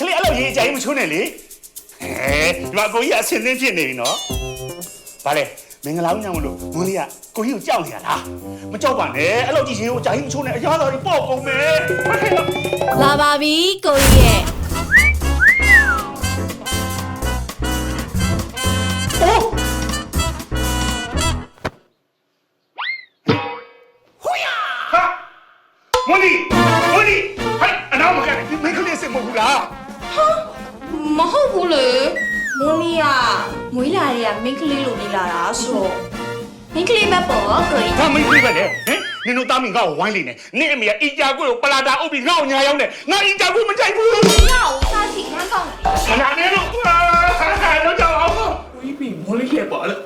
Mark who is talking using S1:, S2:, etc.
S1: ခလေးအဲ့လိုရေးအကြိုင်မချိုးနဲ့လေဟဲဒီမှာကိုကြီးကအဆင်သင့်ဖြစ်နေပြီနော်ဗါလေမင်္ဂလာဦးညမလို့မွန်လေးကကိုကြီးကိုကြောက်နေရလားမကြောက်ပါနဲ့အဲ့လိုကြည့်ချင်းကိုအကြိုင်မချိုးနဲ့အရာတော်ကြီးပေါ့ကုန်မယ်ဟဲ့လို့
S2: လာပါပြီကိုကြီးရဲ့
S1: โอ้
S2: ဟိုယာ
S1: ဟာမွန်ဒီမွန်ဒီဟဲ့အနောက်မကန်ဒီမင်းကလေးစစ်မဟုတ်ဘူးလား
S2: ဟာမဟုတ်ဘူးလေမွန်နီကမွေးလာတဲ့ကမိန်းကလေးလိုပြီးလာတာဆိုတော့မိန်းကလေးပဲပေါ့ကိုကြီး
S1: ဒါမင်းပြပဲလေဟင်နင်တို့သားမင်ငါ့ကိုဝိုင်းလိမ့်နေနင့်အမေကအီကြာကိုကိုပလာတာအုပ်ပြီးငါ့ကိုညာရောက်နေငါအီကြာကိုမကြိုက်ဘူးငါ့ကို
S2: စားချင်ငါကောင်း
S1: မနာနဲ့လို့ဟာတော့ကြောက်အောင်
S3: ဝီးပြီးမလေးရဲ့ပါလား